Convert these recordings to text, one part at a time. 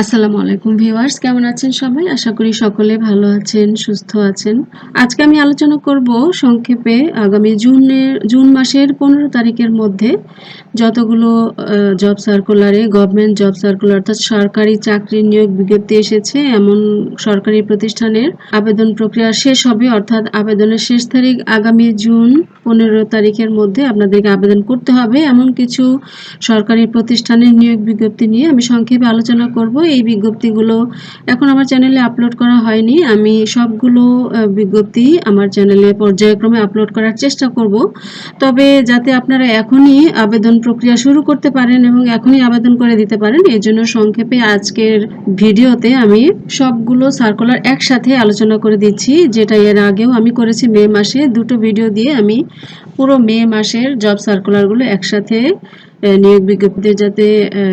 আসসালামু আলাইকুম ভিউয়ার্স, কেমন আছেন সবাই? আশা করি সকলে ভালো আছেন, সুস্থ আছেন। আজকে আমি আলোচনা করব সংক্ষেপে আগামী জুনের জুন মাসের পনেরো তারিখের মধ্যে যতগুলো জব সার্কুলারে গভর্নমেন্ট জব সার্কুলার অর্থাৎ সরকারি চাকরির নিয়োগ বিজ্ঞপ্তি এসেছে, এমন সরকারি প্রতিষ্ঠানের আবেদন প্রক্রিয়া শেষ হবে, অর্থাৎ আবেদনের শেষ তারিখ আগামী জুন পনেরো তারিখের মধ্যে আপনাদেরকে আবেদন করতে হবে। এমন কিছু সরকারি প্রতিষ্ঠানের নিয়োগ বিজ্ঞপ্তি নিয়ে আমি সংক্ষেপে আলোচনা করব। এই বিজ্ঞপ্তিগুলো। এখন আমার চ্যানেলে আপলোড করা হয়নি। আমি সবগুলো বিজ্ঞপ্তি আমার চ্যানেলে পর্যায়ক্রমে আপলোড করার চেষ্টা করব। তবে যাতে আপনারা এখনই আবেদন প্রক্রিয়া শুরু করতে পারেন এবং এখনই আবেদন করে দিতে পারেন এই জন্য সংক্ষেপে আজকের ভিডিওতে আমি সবগুলো সার্কুলার একসাথে আলোচনা করে দিচ্ছি, যেটা এর আগেও আমি করেছি মে মাসে। দুটো ভিডিও দিয়ে আমি পুরো মে মাসের জব সার্কুলারগুলো একসাথে নিয়োগ বিজ্ঞপ্তিতে যাতে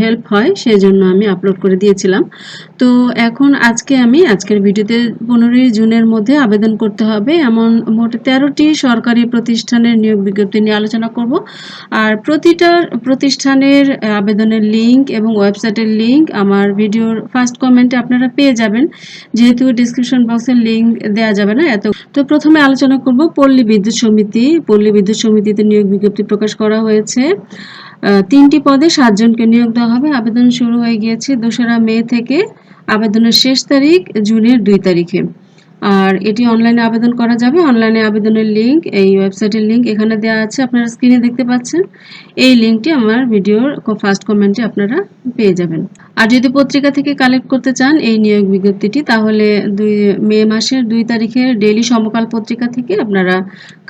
হেল্প হয় সেই জন্য আমি আপলোড করে দিয়েছিলাম। তো এখন আজকে আমি, আজকের ভিডিওতে পনেরোই জুনের মধ্যে আবেদন করতে হবে। এমন মোট তেরোটি সরকারি প্রতিষ্ঠানের নিয়োগ বিজ্ঞপ্তি নিয়ে আলোচনা করব। আর প্রতিটা প্রতিষ্ঠানের আবেদনের লিঙ্ক এবং ওয়েবসাইটের লিঙ্ক আমার ভিডিওর ফার্স্ট কমেন্টে আপনারা পেয়ে যাবেন। যেহেতু ডিসক্রিপশন বক্সের লিঙ্ক দেওয়া যাবে না, এত তো প্রথমে আলোচনা করব পল্লী বিদ্যুৎ সমিতি। পল্লী বিদ্যুৎ সমিতিতে নিয়োগ বিজ্ঞপ্তি প্রকাশ করা হয়েছে। তিনটি পদে সাতজনকে নিয়োগ দেওয়া হবে। আবেদন শুরু হয়ে গিয়েছে দোসরা মে থেকে। আবেদনের শেষ তারিখ জুনের দুই তারিখে। আর এটি অনলাইনে আবেদন করা যাবে। অনলাইনে আবেদনের লিঙ্ক এই ওয়েবসাইটের লিঙ্ক এখানে দেওয়া আছে। আপনারা স্ক্রিনে দেখতে পাচ্ছেন। এই লিঙ্কটি আমার ভিডিওর ফার্স্ট কমেন্টে আপনারা পেয়ে যাবেন। আর যদি পত্রিকা থেকে কালেক্ট করতে চান এই নিয়োগ বিজ্ঞপ্তিটি, তাহলে দুই মে মাসের দুই তারিখের ডেইলি সমকাল পত্রিকা থেকে আপনারা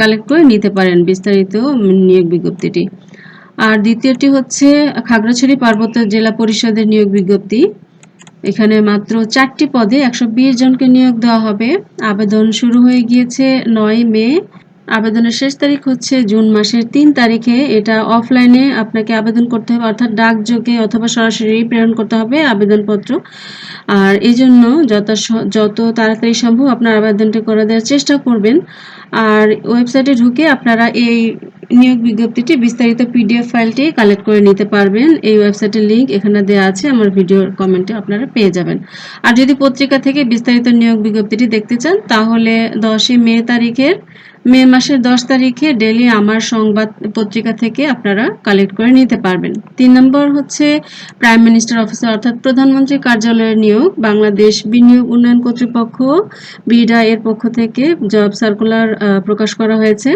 কালেক্ট করে নিতে পারেন বিস্তারিত নিয়োগ বিজ্ঞপ্তিটি। আর দ্বিতীয়টি হচ্ছে খাগড়াছড়ি পার্বত্য জেলা পরিষদের নিয়োগ বিজ্ঞপ্তি। এখানে মাত্র চারটি পদে একশো বিশ জনকে নিয়োগ দেওয়া হবে। আবেদন শুরু হয়ে গিয়েছে নয় মে। আবেদনের শেষ তারিখ হচ্ছে জুন মাসের তিন তারিখে। এটা অফলাইনে আপনাকে আবেদন করতে হবে, অর্থাৎ ডাকযোগে অথবা সরাসরি প্রেরণ করতে হবে আবেদনপত্র। আর এই জন্য যত যত তাড়াতাড়ি সম্ভব আপনার আবেদনটি করে দেওয়ার চেষ্টা করবেন। আর ওয়েবসাইটে ঢুকে আপনারা এই নিয়োগ বিজ্ঞপ্তিটি, বিস্তারিত পিডিএফ ফাইলটি কালেক্ট করে নিতে পারবেন। এই ওয়েবসাইটের লিঙ্ক এখানে দেওয়া আছে, আমার ভিডিওর কমেন্টে আপনারা পেয়ে যাবেন। আর যদি পত্রিকা থেকে বিস্তারিত নিয়োগ বিজ্ঞপ্তিটি দেখতে চান, তাহলে দশই মে তারিখের, মে মাসের দশ তারিখে ডেলি আমার সংবাদ পত্রিকা থেকে আপনারা কালেক্ট করে নিতে পারবেন। তিন নম্বর হচ্ছে প্রাইম মিনিস্টার অফিসে, অর্থাৎ প্রধানমন্ত্রী কার্যালয়ের নিয়োগ, বাংলাদেশ বিনিয়োগ উন্নয়ন কর্তৃপক্ষ, বিডা এর পক্ষ থেকে জব সার্কুলার প্রকাশ করা হয়েছে।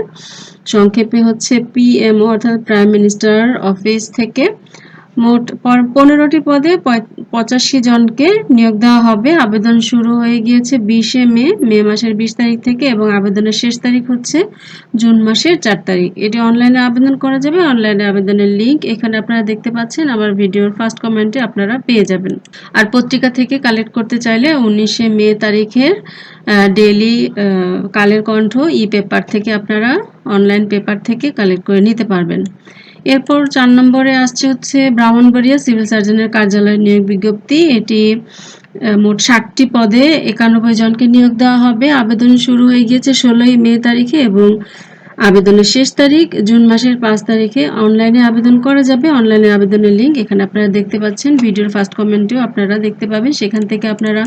সংক্ষেপে হচ্ছে পিএমও অর্থাৎ প্রাইম মিনিস্টার অফিস থেকে মোট পনেরোটি পদে পঁচাশি জনকে নিয়োগ দেওয়া হবে। আবেদন শুরু হয়ে গিয়েছে বিশে মে মে মাসের বিশ তারিখ থেকে এবং আবেদনের শেষ তারিখ হচ্ছে জুন মাসের চার তারিখ। এটি অনলাইনে আবেদন করা যাবে। অনলাইনে আবেদনের লিঙ্ক এখানে আপনারা দেখতে পাচ্ছেন। আমার ভিডিওর ফার্স্ট কমেন্টে আপনারা পেয়ে যাবেন। আর পত্রিকা থেকে কালেক্ট করতে চাইলে উনিশে মে তারিখের daily Kaler Kantho e paper থেকে আপনারা অনলাইন পেপার থেকে কালেক্ট করে নিতে পারবেন। এরপর চার নম্বরে আসছে হচ্ছে ব্রাহ্মণবাড়িয়া সিভিল সার্জনের কার্যালয় নিয়োগ বিজ্ঞপ্তি। এটি মোট ষাটটি পদে একানব্বই জনকে নিয়োগ দেওয়া হবে। আবেদন শুরু হয়ে গিয়েছে ষোলোই মে তারিখে এবং আবেদনের শেষ তারিখ জুন মাসের পাঁচ তারিখে। অনলাইনে আবেদন করা যাবে। অনলাইনে আবেদনের লিঙ্ক এখানে আপনারা দেখতে পাচ্ছেন। ভিডিওর ফার্স্ট কমেন্টেও আপনারা দেখতে পাবেন। সেখান থেকে আপনারা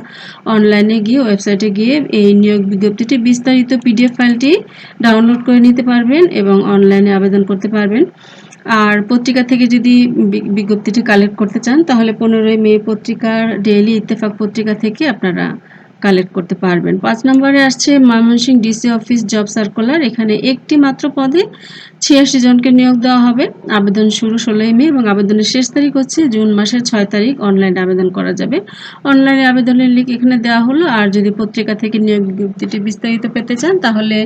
অনলাইনে গিয়ে, ওয়েবসাইটে গিয়ে এই নিয়োগ বিজ্ঞপ্তিটি, বিস্তারিত পিডিএফ ফাইলটি ডাউনলোড করে নিতে পারবেন এবং অনলাইনে আবেদন করতে পারবেন। আর পত্রিকা থেকে যদি বিজ্ঞপ্তিটি কালেক্ট করতে চান, তাহলে পনেরোই মে পত্রিকার ডেইলি ইত্তেফাক পত্রিকা থেকে আপনারা কালেক্ট করতে পারবেন। পাঁচ নম্বরে আসছে Mymensingh DC office job circular এখানে একটি মাত্র পদে ছিয়াশি জনকে নিয়োগ দেওয়া হবে। আবেদন শুরু ষোলোই মে এবং আবেদনের শেষ তারিখ হচ্ছে জুন মাসের ছয় তারিখ। অনলাইনে আবেদন করা যাবে। অনলাইনে আবেদনের লিঙ্ক এখানে দেওয়া হলো। আর যদি পত্রিকা থেকে নিয়োগ বিজ্ঞপ্তিটি বিস্তারিত পেতে চান, তাহলে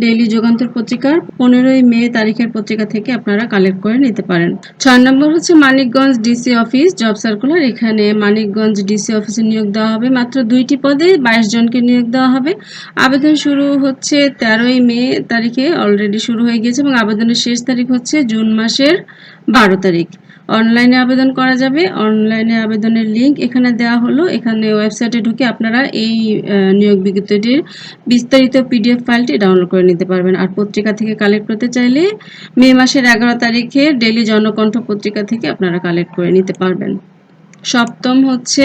ডেইলি যুগান্তর পত্রিকার পনেরোই মে তারিখের পত্রিকা থেকে আপনারা কালেক্ট করে নিতে পারেন। ছয় নম্বর হচ্ছে Manikganj DC office job circular এখানে মানিকগঞ্জ ডিসি অফিসে নিয়োগ দেওয়া হবে মাত্র দুইটি পদে। বাইশ জনকে নিয়োগ দেওয়া হবে। আবেদন শুরু হচ্ছে তেরোই মে তারিখে অলরেডি শুরু হয়ে গিয়েছে এবং আবেদনের শেষ তারিখ হচ্ছে জুন মাসের বারো তারিখ। অনলাইনে আবেদন করা যাবে। অনলাইনে আবেদনের লিঙ্ক এখানে দেওয়া হলো। এখানে ওয়েবসাইটে ঢুকে আপনারা এই নিয়োগ বিজ্ঞপ্তিটির বিস্তারিত পিডিএফ ফাইলটি ডাউনলোড করে নিতে পারবেন। আর পত্রিকা থেকে কালেক্ট করতে চাইলে মে মাসের এগারো তারিখে ডেলি জনকণ্ঠ পত্রিকা থেকে আপনারা কালেক্ট করে নিতে পারবেন। সপ্তম হচ্ছে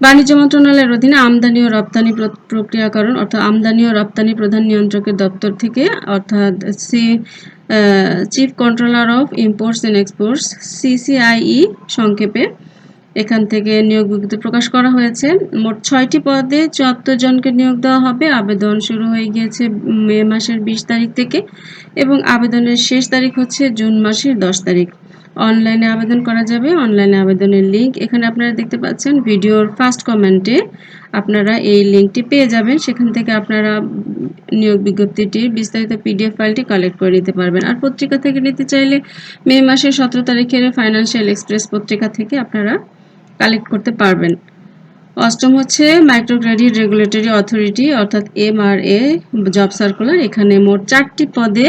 বাণিজ্য মন্ত্রণালয়ের অধীনে আমদানি ও রপ্তানি প্র- প্রক্রিয়াকরণ, অর্থাৎ আমদানি ও রপ্তানি প্রধান নিয়ন্ত্রকের দপ্তর থেকে, অর্থাৎ C chief controller of imports and exports CCIE সংক্ষেপে এখান থেকে নিয়োগ বিজ্ঞপ্তি প্রকাশ করা হয়েছে। মোট ছয়টি পদে চুয়াত্তর জনকে নিয়োগ দেওয়া হবে। আবেদন শুরু হয়ে গিয়েছে মে মাসের বিশ তারিখ থেকে এবং আবেদনের শেষ তারিখ হচ্ছে জুন মাসের দশ তারিখ। অনলাইনে আবেদন করা যাবে। অনলাইনে আবেদনের লিঙ্ক এখানে আপনারা দেখতে পাচ্ছেন। ভিডিওর ফার্স্ট কমেন্টে আপনারা এই লিঙ্কটি পেয়ে যাবেন। সেখান থেকে আপনারা নিয়োগ বিজ্ঞপ্তিটির বিস্তারিত পিডিএফ ফাইলটি কালেক্ট করে নিতে পারবেন। আর পত্রিকা থেকে নিতে চাইলে মে মাসের সতেরো তারিখের ফাইন্যান্সিয়াল এক্সপ্রেস পত্রিকা থেকে আপনারা কালেক্ট করতে পারবেন। অষ্টম হচ্ছে মাইক্রো ক্রেডিট রেগুলেটরি অথরিটি অর্থাৎ M R A job circular এখানে মোট চারটি পদে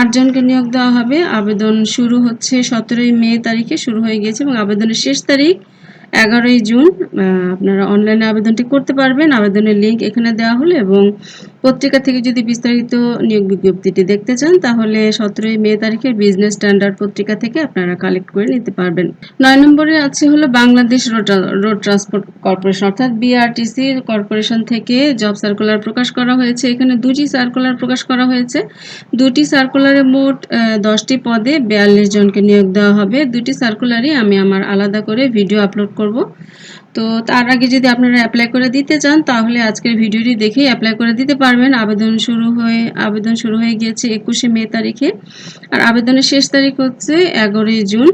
আটজনকে নিয়োগ দেওয়া হবে। আবেদন শুরু হচ্ছে সতেরোই মে তারিখে, শুরু হয়ে গিয়েছে এবং আবেদনের শেষ তারিখ এগারোই জুন আপনারা অনলাইনে আবেদনটি করতে পারবেন। আবেদনের লিঙ্ক এখানে দেওয়া হলো এবং পত্রিকা থেকে যদি বিস্তারিত নিয়োগ বিজ্ঞপ্তিটি দেখতে চান, তাহলে সতেরোই মে তারিখের বিজনেস স্ট্যান্ডার্ড পত্রিকা থেকে আপনারা কালেক্ট করে নিতে পারবেন। নয় নম্বরে আছে হলো Bangladesh road road transport corporation, অর্থাৎ বিআরটিসি কর্পোরেশন থেকে জব সার্কুলার প্রকাশ করা হয়েছে। এখানে দুটি সার্কুলার প্রকাশ করা হয়েছে। দুটি সার্কুলারে মোট দশটি পদে বিয়াল্লিশ জনকে নিয়োগ দেওয়া হবে। দুটি সার্কুলারই আমি আমার আলাদা করে ভিডিও আপলোড করব। তো তার আগে যদি আপনারা অ্যাপ্লাই করে দিতে চান, তাহলে আজকের ভিডিওটি দেখেই অ্যাপ্লাই করে দিতে পারবেন। আবেদন শুরু হয়ে, আবেদন শুরু হয়ে গিয়েছে একুশে মে তারিখে। আর আবেদনের শেষ তারিখ হচ্ছে এগারোই জুন।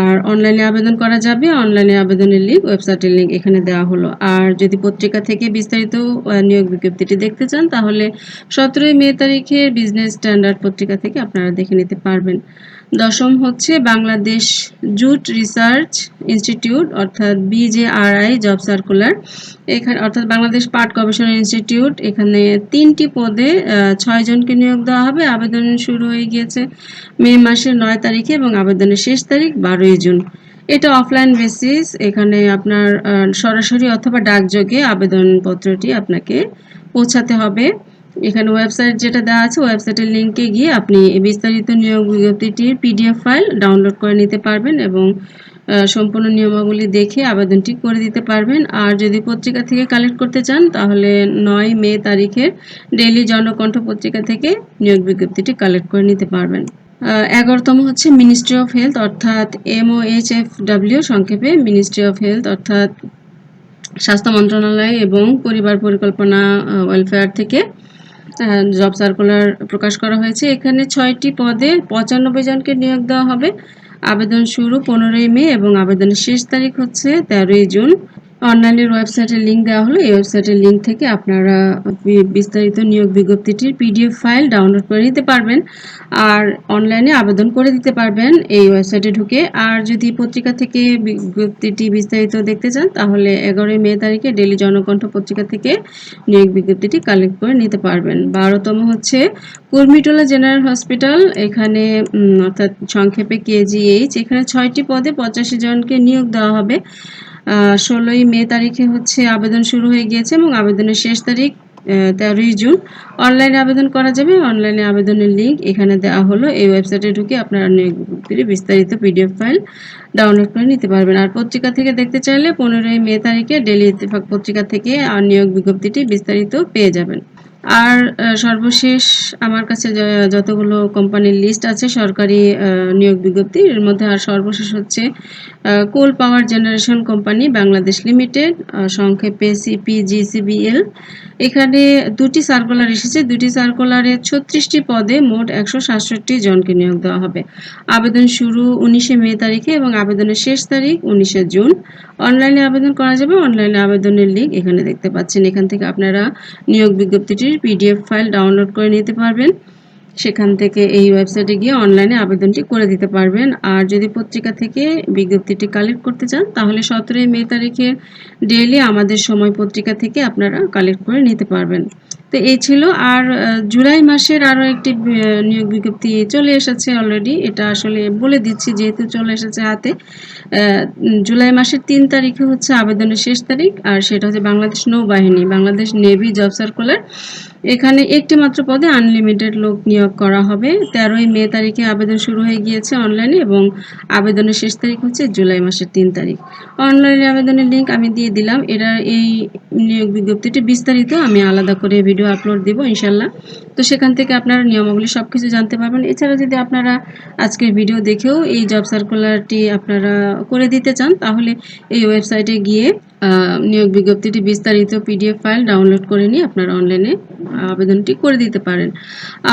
আর অনলাইনে আবেদন করা যাবে। অনলাইনে আবেদনের লিঙ্ক ওয়েবসাইটের লিঙ্ক এখানে দেওয়া হলো। আর যদি পত্রিকা থেকে বিস্তারিত নিয়োগ বিজ্ঞপ্তিটি দেখতে চান, তাহলে সতেরোই মে তারিখে বিজনেস স্ট্যান্ডার্ড পত্রিকা থেকে আপনারা দেখে নিতে পারবেন। দশম হচ্ছে বাংলাদেশ জুট রিসার্চ ইনস্টিটিউট অর্থাৎ বিজেআরআই জব সার্কুলার। এখানে অর্থাৎ বাংলাদেশ পাট গবেষণা ইনস্টিটিউট এখানে তিনটি পদে আহ, ছয় জনকে নিয়োগ দেওয়া হবে। আবেদন শুরু হয়ে গিয়েছে মে মাসের নয় তারিখে এবং আবেদনের শেষ তারিখ বারোই জুন। এটা অফলাইন বেসিস। এখানে আপনার সরাসরি অথবা ডাকযোগে আবেদনপত্রটি আপনাকে পৌঁছাতে হবে। এখানে ওয়েবসাইট যেটা দেওয়া আছে ওয়েবসাইটের লিঙ্কে গিয়ে আপনি বিস্তারিত নিয়োগ বিজ্ঞপ্তিটির পিডিএফ ফাইল ডাউনলোড করে নিতে পারবেন এবং সম্পূর্ণ নিয়মাবলী দেখে আবেদনটি করে দিতে পারবেন। আর যদি পত্রিকা থেকে কালেক্ট করতে চান, তাহলে নয় মে তারিখের ডেইলি জনকণ্ঠ পত্রিকা থেকে নিয়োগ বিজ্ঞপ্তিটি কালেক্ট করে নিতে পারবেন। এগারোতম হচ্ছে মিনিস্ট্রি অফ হেলথ অর্থাৎ এমওএইচএফডব্লিউ সংক্ষেপে মিনিস্ট্রি অফ হেলথ অর্থাৎ স্বাস্থ্য মন্ত্রণালয় এবং পরিবার পরিকল্পনা ওয়েলফেয়ার থেকে জব সার্কুলার প্রকাশ করা হয়েছে। এখানে ছয়টি পদে পঁচানব্বই জনকে নিয়োগ দেওয়া হবে। আবেদন শুরু পনেরোই মে এবং আবেদনের শেষ তারিখ হচ্ছে তেরোই জুন। অনলাইনের ওয়েবসাইটের লিঙ্ক দেওয়া হলো। এই ওয়েবসাইটের লিঙ্ক থেকে আপনারা বিস্তারিত নিয়োগ বিজ্ঞপ্তিটির পিডিএফ ফাইল ডাউনলোড করে নিতে পারবেন আর অনলাইনে আবেদন করে দিতে পারবেন এই ওয়েবসাইটে ঢুকে। আর যদি পত্রিকা থেকে বিজ্ঞপ্তিটি বিস্তারিত দেখতে চান, তাহলে এগারোই মে তারিখে ডেলি জনকণ্ঠ পত্রিকা থেকে নিয়োগ বিজ্ঞপ্তিটি কালেক্ট করে নিতে পারবেন। বারোতম হচ্ছে কুর্মিটোলা জেনারেল হসপিটাল। এখানে অর্থাৎ সংক্ষেপে কেজিএইচ, এখানে ছয়টি পদে পঁচাশি জনকে নিয়োগ দেওয়া হবে। ষোলোই মে তারিখে হচ্ছে আবেদন শুরু হয়ে গিয়েছে এবং আবেদনের শেষ তারিখ তেরোই জুন। অনলাইনে আবেদন করা যাবে, অনলাইনে আবেদনের লিঙ্ক এখানে দেওয়া হলো। এই ওয়েবসাইটে ঢুকে আপনারা নিয়োগ বিস্তারিত পিডিএফ ফাইল ডাউনলোড করে নিতে পারবেন। আর পত্রিকা থেকে দেখতে চাইলে পনেরোই মে তারিখে ডেলি ইত্তেফাক পত্রিকা থেকে আর নিয়োগ বিজ্ঞপ্তিটি বিস্তারিত পেয়ে যাবেন। আর সর্বশেষ আমার কাছে যতগুলো কোম্পানির লিস্ট আছে, সরকারি নিয়োগ বিজ্ঞপ্তি, এর মধ্যে আর সর্বশেষ হচ্ছে coal power generation company Bangladesh limited সংক্ষেপে সিপিজিসিবিএল এখানে দুটি সার্কুলার এসেছে, দুটি সার্কুলারে ছত্রিশটি পদে মোট একশো সাতষট্টি জনকে নিয়োগ দেওয়া হবে। আবেদন শুরু উনিশে মে তারিখে এবং আবেদনের শেষ তারিখ উনিশে জুন। অনলাইনে আবেদন করা যাবে, অনলাইনে আবেদনের লিঙ্ক এখানে দেখতে পাচ্ছেন। এখান থেকে আপনারা নিয়োগ বিজ্ঞপ্তিটির পিডিএফ ফাইল ডাউনলোড করে নিতে পারবেন। সেখান থেকে এই ওয়েবসাইটে গিয়ে অনলাইনে আবেদনটি করে দিতে পারবেন। আর যদি পত্রিকা থেকে বিজ্ঞপ্তিটি কালেক্ট করতে চান, তাহলে সতেরোই মে তারিখে ডেইলি আমাদের সময় পত্রিকা থেকে আপনারা কালেক্ট করে নিতে পারবেন। তো এই ছিল। আর জুলাই মাসের আরও একটি নিয়োগ বিজ্ঞপ্তি চলে এসেছে অলরেডি এটা আসলে বলে দিচ্ছি, যেহেতু চলে এসেছে হাতে। জুলাই মাসের তিন তারিখে হচ্ছে আবেদনের শেষ তারিখ। আর সেটা হচ্ছে বাংলাদেশ নৌবাহিনী, বাংলাদেশ নেভি জব সার্কুলার এখানে একটি মাত্র পদে আনলিমিটেড লোক নিয়োগ করা হবে। তেরোই মে তারিখে আবেদন শুরু হয়ে গিয়েছে অনলাইনে এবং আবেদনের শেষ তারিখ হচ্ছে জুলাই মাসের তিন তারিখ। অনলাইনে আবেদনের লিঙ্ক আমি দিয়ে দিলাম। এরা এই নিয়োগ বিজ্ঞপ্তিটি বিস্তারিত আমি আলাদা করে ভিডিও আপলোড দিব ইনশাল্লাহ তো সেখান থেকে আপনারা নিয়মাবলী সব কিছু জানতে পারবেন। এছাড়া যদি আপনারা আজকের ভিডিও দেখেও এই জব সার্কুলারটি আপনারা করে দিতে চান, তাহলে এই ওয়েবসাইটে গিয়ে নিয়োগ বিজ্ঞপ্তিটি বিস্তারিত পিডিএফ ফাইল ডাউনলোড করে নিয়ে আপনারা অনলাইনে আবেদনটি করে দিতে পারেন।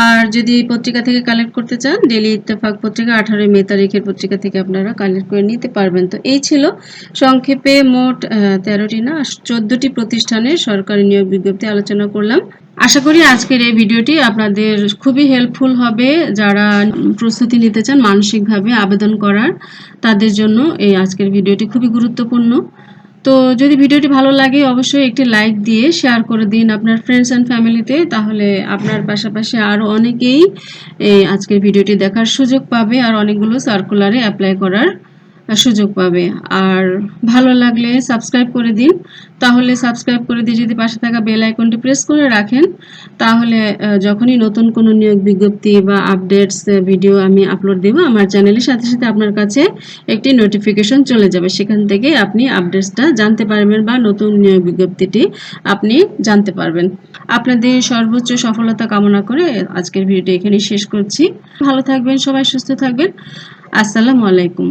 আর যদি পত্রিকা থেকে কালেক্ট করতে চান ডেলি ইত্তেফাক পত্রিকা, আঠারোই মে তারিখের পত্রিকা থেকে আপনারা কালেক্ট করে নিতে পারবেন। তো এই ছিল সংক্ষেপে মোট তেরোটি না, চোদ্দটি প্রতিষ্ঠানের সরকারি নিয়োগ বিজ্ঞপ্তি আলোচনা করলাম। আশা করি আজকের এই ভিডিওটি আপনাদের খুবই হেল্পফুল হবে। যারা প্রস্তুতি নিতে চান, মানসিকভাবে আবেদন করার, তাদের জন্য এই আজকের ভিডিওটি খুবই গুরুত্বপূর্ণ। তো যদি ভিডিওটি ভালো লাগে, অবশ্যই একটি লাইক দিয়ে শেয়ার করে দিন আপনার ফ্রেন্ডস অ্যান্ড ফ্যামিলিতে তাহলে আপনার পাশাপাশি আরও অনেকেই আজকের ভিডিওটি দেখার সুযোগ পাবে আর অনেকগুলো সার্কুলারে অ্যাপ্লাই করার সুযোগ পাবে। আর ভালো লাগলে সাবস্ক্রাইব করে দিন। তাহলে সাবস্ক্রাইব করে দিয়ে যদি পাশে থাকা বেল আইকনটি প্রেস করে রাখেন, তাহলে যখনই নতুন কোনো নিয়োগ বিজ্ঞপ্তি বা আপডেটস ভিডিও আমি আপলোড দেব, আমার চ্যানেলের সাথে সাথে আপনার কাছে একটি নোটিফিকেশন চলে যাবে। সেখান থেকে আপনি আপডেটসটা জানতে পারবেন বা নতুন নিয়োগ বিজ্ঞপ্তিটি আপনি জানতে পারবেন। আপনাদের সর্বোচ্চ সফলতা কামনা করে আজকের ভিডিওটি এখানেই শেষ করছি। ভালো থাকবেন, সবাই সুস্থ থাকবেন। আসসালামু আলাইকুম।